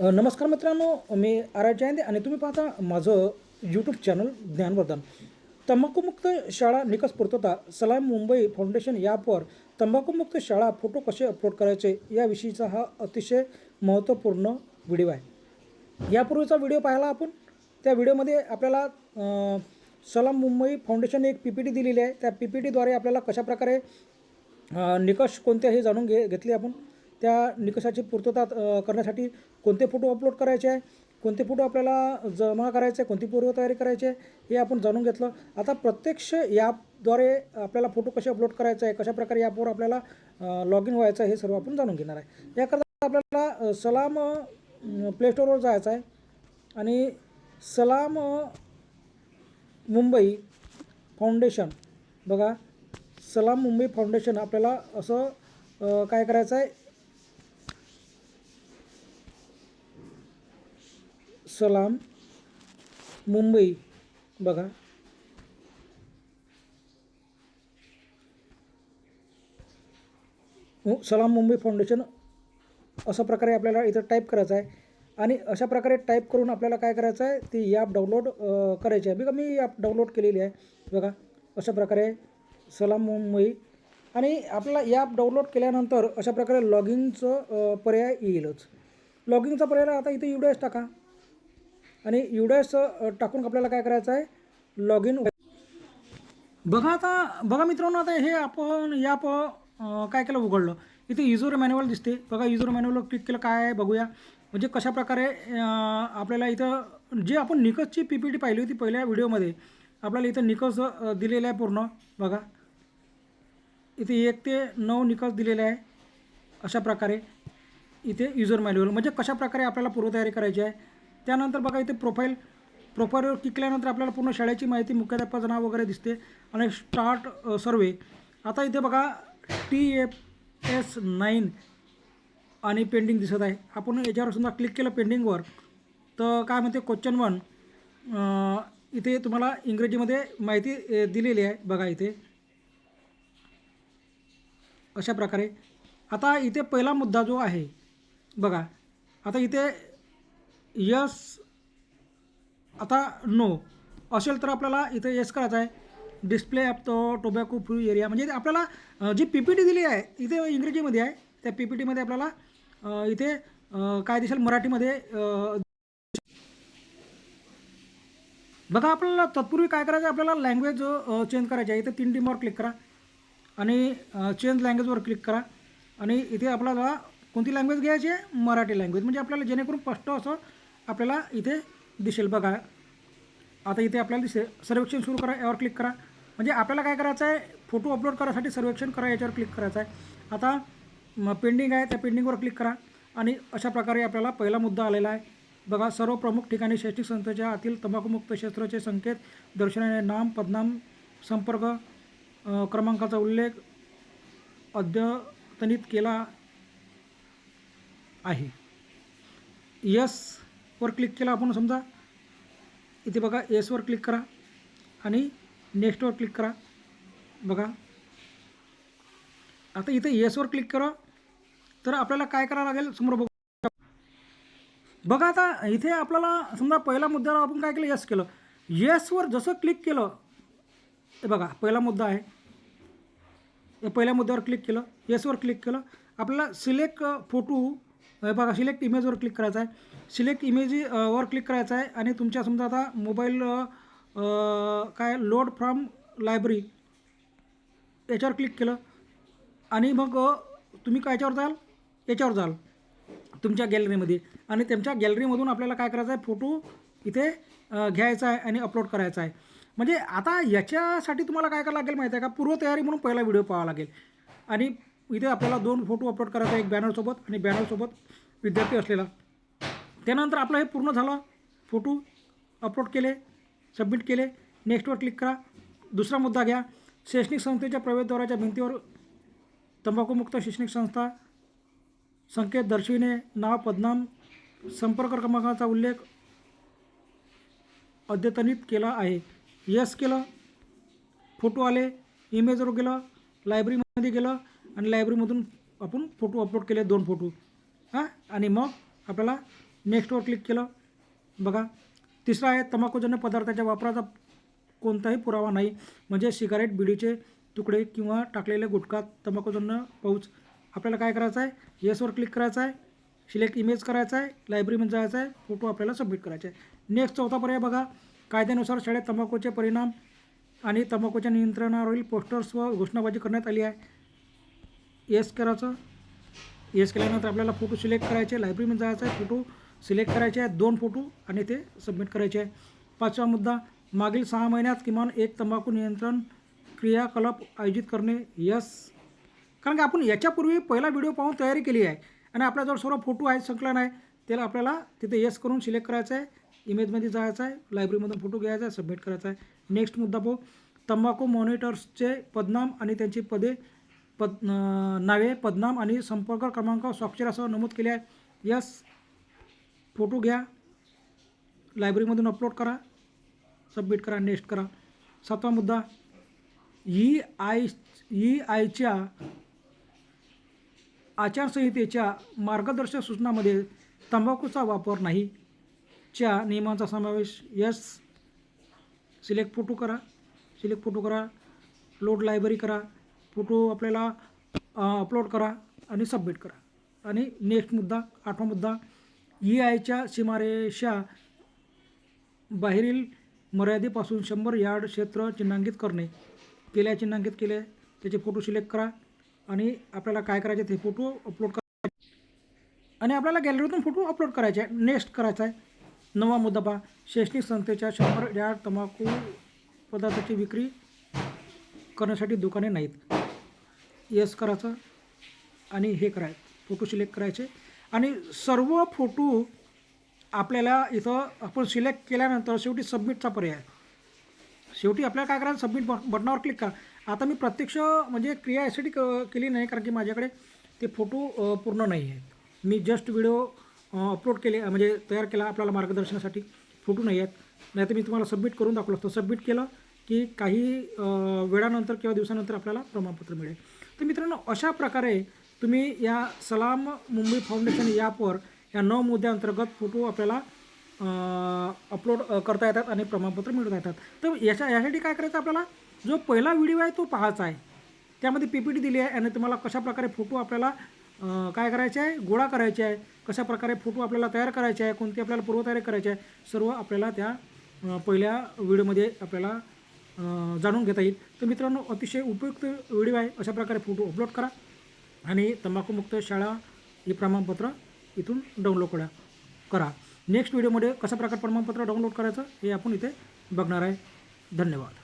नमस्कार मित्रांनो मी आर जयंदे आणि तुम्ही पाहता माझं यूट्यूब चॅनल ज्ञानवर्धन. तंबाखूमुक्त शाळा निकष पूर्तता सलाम मुंबई फाउंडेशन या ॲपवर तंबाखूमुक्त शाळा फोटो कसे अपलोड करायचे याविषयीचा हा अतिशय महत्त्वपूर्ण व्हिडिओ आहे. यापूर्वीचा व्हिडिओ पाहिला आपण. त्या व्हिडिओमध्ये आपल्याला सलाम मुंबई फाउंडेशन एक पी पी टी दिलेली आहे. त्या पी पी टीद्वारे आपल्याला कशाप्रकारे निकष कोणते हे जाणून घे घेतले आपण. त्या निकषाची पूर्तता करण्यासाठी कोणते फोटो अपलोड करायचे आहे कोणते फोटो आपल्याला जमा करायचे आहे कोणती पूर्वतयारी करायची आहे हे आपण जाणून घेतलं. आता प्रत्यक्ष ॲपद्वारे आपल्याला फोटो कसे अपलोड करायचे आहे कशाप्रकारे यापवर आपल्याला लॉग इन व्हायचं आहे हे सर्व आपण जाणून घेणार आहे. याकरता आपल्याला सलाम प्लेस्टोरवर जायचं आहे आणि सलाम मुंबई फाउंडेशन बघा सलाम मुंबई फाउंडेशन आपल्याला असं काय करायचं आहे सलाम मुंबई. बघा. हो, सलाम मुंबई फाउंडेशन अशा प्रकारे आपल्याला इथं टाईप करायचं आहे. आणि अशा प्रकारे टाईप करून आपल्याला काय करायचं आहे ती ॲप डाउनलोड करायची आहे. बघा मी ॲप डाउनलोड केलेली आहे. बघा अशा प्रकारे सलाम मुंबई. आणि आपल्याला ॲप डाउनलोड केल्यानंतर अशा प्रकारे लॉगिंगचं पर्याय येईलच. लॉगिंगचा पर्याय आता इथे युडायस टाका. आणि एवढंच टाकून आपल्याला काय करायचं आहे? लॉग इन बघा आता बघा मित्रांनो आता हे आपण या ॲप काय केलं उघडलं? इथे युजर मॅन्युअल दिसते. बघा युजर मॅन्युअलवर क्लिक केलं काय आहे बघूया. म्हणजे कशाप्रकारे आपल्याला इथं जे आपण निकसची पी पी टी पाहिली होती पहिल्या व्हिडिओमध्ये आपल्याला इथं निकस दिलेला आहे पूर्ण. बघा. इथे एक ते नऊ निकष दिलेले आहे अशा प्रकारे. इथे युजर मॅन्युअल म्हणजे कशाप्रकारे आपल्याला पूर्वतयारी करायची आहे? त्यानंतर बघा इथे प्रोफाईल प्रोफाईलवर क्लिक आपल्याला पूर्ण शाळेची माहिती मुख्याध्यापकाचं नाव वगैरे दिसते आणि स्टार्ट सर्वे आता इथे बघा टी एफ एस नाईन आणि पेंडिंग दिसत आहे. आपण याच्यावर समजा क्लिक केलं पेंडिंगवर तर काय म्हणते क्वेश्चन वन इथे तुम्हाला इंग्रजीमध्ये माहिती दिलेली आहे बघा इथे. अशा प्रकारे. आता इथे पहिला मुद्दा जो आहे बघा. आता इथे यस. आता नो असेल तर आपल्याला इथे येस करायचं आहे. डिस्प्ले ॲप तो टोबॅको फ्री एरिया म्हणजे आपल्याला जी पी पी टी दिली आहे इथे इंग्रजीमध्ये आहे त्या पी पी टीमध्ये आपल्याला इथे काय दिसेल मराठीमध्ये बघा आपल्याला तत्पूर्वी काय करायचं आहे? आपल्याला लँग्वेज चेंज करायची आहे. इथे तीन टीमवर क्लिक करा. आणि चेंज लँग्वेजवर क्लिक करा. आणि इथे आपल्याला कोणती लँग्वेज घ्यायची आहे? मराठी लँग्वेज म्हणजे आपल्याला जेणेकरून स्पष्ट असं आपल्याला इथे दिसेल बघा. आता इथे आपल्याला दिसेल. सर्वेक्षण सुरू करा यावर क्लिक करा. म्हणजे आपल्याला काय करायचं आहे? फोटो अपलोड करायसाठी सर्वेक्षण करा याच्यावर क्लिक करायचं आहे. आता पेंडिंग आहे त्या पेंडिंगवर क्लिक करा. आणि अशा प्रकारे आपल्याला पहिला मुद्दा आलेला आहे. बघा सर्व प्रमुख ठिकाणी शैक्षणिक संस्थेच्या आतील तंबाखूमुक्त क्षेत्राचे संकेत दर्शनाने नाम पदनाम संपर्क क्रमांकाचा उल्लेख अद्यतनित केला आहे. यस वर क्लिक केला आपण समजा. इथे बघा येसवर क्लिक करा आणि नेक्स्टवर क्लिक करा. बघा. आता इथे येसवर क्लिक करा. तर आपल्याला काय करावं लागेल? समोर बघू. बघा आता इथे आपल्याला समजा पहिला मुद्द्यावर आपण काय केलं? येस केलं. येसवर जसं क्लिक केलं ते बघा पहिला मुद्दा आहे. पहिल्या मुद्द्यावर क्लिक केलं. येसवर क्लिक केलं. आपल्याला सिलेक्ट फोटो हे बघा सिलेक्ट इमेजवर क्लिक करायचं आहे. सिलेक्ट इमेज वर क्लिक करायचं आहे आणि तुमच्या समजा आता मोबाईल काय लोड फ्रॉम लायब्ररी याच्यावर क्लिक केलं आणि मग तुम्ही काय याच्यावर जाल? याच्यावर जाल. तुमच्या गॅलरीमध्ये आणि तुमच्या गॅलरीमधून आपल्याला काय करायचं आहे? फोटो इथे घ्यायचा आहे आणि अपलोड करायचा आहे. म्हणजे आता याच्यासाठी तुम्हाला काय करावं लागेल माहिती आहे का? पूर्वतयारी म्हणून पहिला व्हिडिओ पाहावा लागेल. आणि इथे आपल्याला दोन फोटो अपलोड करायचा एक बॅनरसोबत आणि बॅनरसोबत विद्यार्थी असलेला. त्यानंतर आपलं हे पूर्ण झालं. फोटो अपलोड केले सबमिट केले. नेक्स्टवर क्लिक करा. दुसरा मुद्दा घ्या. शैक्षणिक संस्थेच्या प्रवेशद्वाराच्या भिंतीवर तंबाखूमुक्त शैक्षणिक संस्था संकेत दर्शविणे नाव पदनाम संपर्क क्रमांकाचा उल्लेख अद्यतनित केला आहे. यस केलं. फोटो आले. इमेजवर गेलं. लायब्ररीमध्ये गेलं. आणि लायब्ररीमधून आपण फोटो अपलोड केले दोन फोटो हां? आणि मग आपल्याला नेक्स्टवर क्लिक केलं. बघा तिसरा आहे तंबाखूजन्य पदार्थाच्या वापराचा कोणताही पुरावा नाही. म्हणजे सिगारेट बिडीचे तुकडे किंवा टाकलेले गुटखा तंबाखूजन्य पाऊच. आपल्याला काय करायचं आहे? येसवर क्लिक करायचं आहे. सिलेक्ट इमेज करायचा आहे. लायब्ररीमध्ये जायचं आहे. फोटो आपल्याला सबमिट करायचा आहे. नेक्स्ट चौथा पर्याय बघा. कायद्यानुसार शाळेत तंबाखूचे परिणाम आणि तंबाखूच्या नियंत्रणावरील पोस्टर्स व घोषणाबाजी करण्यात आली आहे. येस करायचं. येस केल्यानंतर आपल्याला फोटो सिलेक्ट करायचे लायब्ररीमध्ये जायचं आहे फोटो सिलेक्ट करायचे आहेत दोन फोटो आणि ते सबमिट करायचे. आहे पाचवा मुद्दा मागील सहा महिन्यात किमान एक तंबाखू नियंत्रण क्रियाकलाप आयोजित करणे यस कारण की आपण याच्यापूर्वी पहिला व्हिडिओ पाहून तयारी केली आहे आणि आपल्याजवळ सर्व फोटो आहेत संकलन आहे त्याला आपल्याला तिथे येस करून सिलेक्ट करायचं आहे इमेजमध्ये जायचं आहे लायब्ररीमधून फोटो घ्यायचा आहे सबमिट करायचा आहे. नेक्स्ट मुद्दा पाहू. तंबाखू मॉनिटर्सचे पदनाम आणि त्यांची पदे पद नावे पदनाम आणि संपर्क क्रमांक स्वाक्षरासह नमूद केले आहे. यस फोटो घ्या. लायब्ररीमधून अपलोड करा. सबमिट करा नेक्स्ट करा. सातवा मुद्दा. ई आय ई आयच्या आचारसंहितेच्या मार्गदर्शक सूचनामध्ये तंबाखूचा वापर नाही. च्या नियमांचा समावेश. यस सिलेक्ट फोटो करा. सिलेक्ट फोटो करा. लोड लायब्ररी करा. फोटो आपल्याला अपलोड करा आणि सबमिट करा. आणि नेक्स्ट मुद्दा आठवा मुद्दा ई आयच्या सीमारेषा बाहेरील मर्यादेपासून शंभर यार्ड क्षेत्र चिन्हांकित करणे. केल्या चिन्हांकित केले त्याचे फोटो सिलेक्ट करा आणि आपल्याला काय करायचे ते फोटो अपलोड करा. आणि आपल्याला गॅलरीतून फोटो अपलोड करायचे आहे. नेक्स्ट करायचा आहे. नवा मुद्दा पहा. शैक्षणिक संस्थेच्या शंभर यार्ड तंबाखू पदार्थाची विक्री करण्यासाठी दुकाने नाहीत. येस करायचं आणि हे करायचं. फोटो सिलेक्ट करायचे. आणि सर्व फोटो आपल्याला इथं आपण सिलेक्ट केल्यानंतर शेवटी सबमिटचा पर्याय. शेवटी आपल्याला काय करायचं सबमिट बट बटनावर क्लिक करा. आता मी प्रत्यक्ष म्हणजे क्रिया यासाठी क केली नाही कारण की माझ्याकडे ते फोटो पूर्ण नाही आहेत. मी जस्ट व्हिडिओ अपलोड केले म्हणजे तयार केला आपल्याला मार्गदर्शनासाठी. फोटो नाही आहेत. नाही तर मी तुम्हाला सबमिट करून दाखवलं असतो. सबमिट केलं की काही वेळानंतर किंवा दिवसानंतर आपल्याला प्रमाणपत्र मिळेल. तर मित्रांनो अशा प्रकारे तुम्ही या सलाम मुंबई फाउंडेशन ॲपवर या नऊ मुद्द्यांतर्गत फोटो आपल्याला अपलोड करता येतात आणि प्रमाणपत्र मिळवता येतात. तर याच्या यासाठी काय करायचं आपल्याला? जो पहिला व्हिडिओ आहे तो पाहायचा आहे. त्यामध्ये पी पी टी दिली आहे आणि तुम्हाला कशाप्रकारे फोटो आपल्याला काय करायचे आहे? गोळा करायचे आहे. कशाप्रकारे फोटो आपल्याला तयार करायचे आहे? कोणती आपल्याला पूर्वतयारी करायची आहे? सर्व आपल्याला त्या पहिल्या व्हिडिओमध्ये आपल्याला जाणून घेता येईल. तर मित्रांनो अतिशय उपयुक्त व्हिडिओ आहे. अशा प्रकारे फोटो अपलोड करा आणि तंबाखूमुक्त शाळा हे प्रमाणपत्र इथून डाउनलोड करा. करा. नेक्स्ट व्हिडिओमध्ये कशा प्रकारे प्रमाणपत्र डाउनलोड करायचं हे आपण इथे बघणार आहे. धन्यवाद.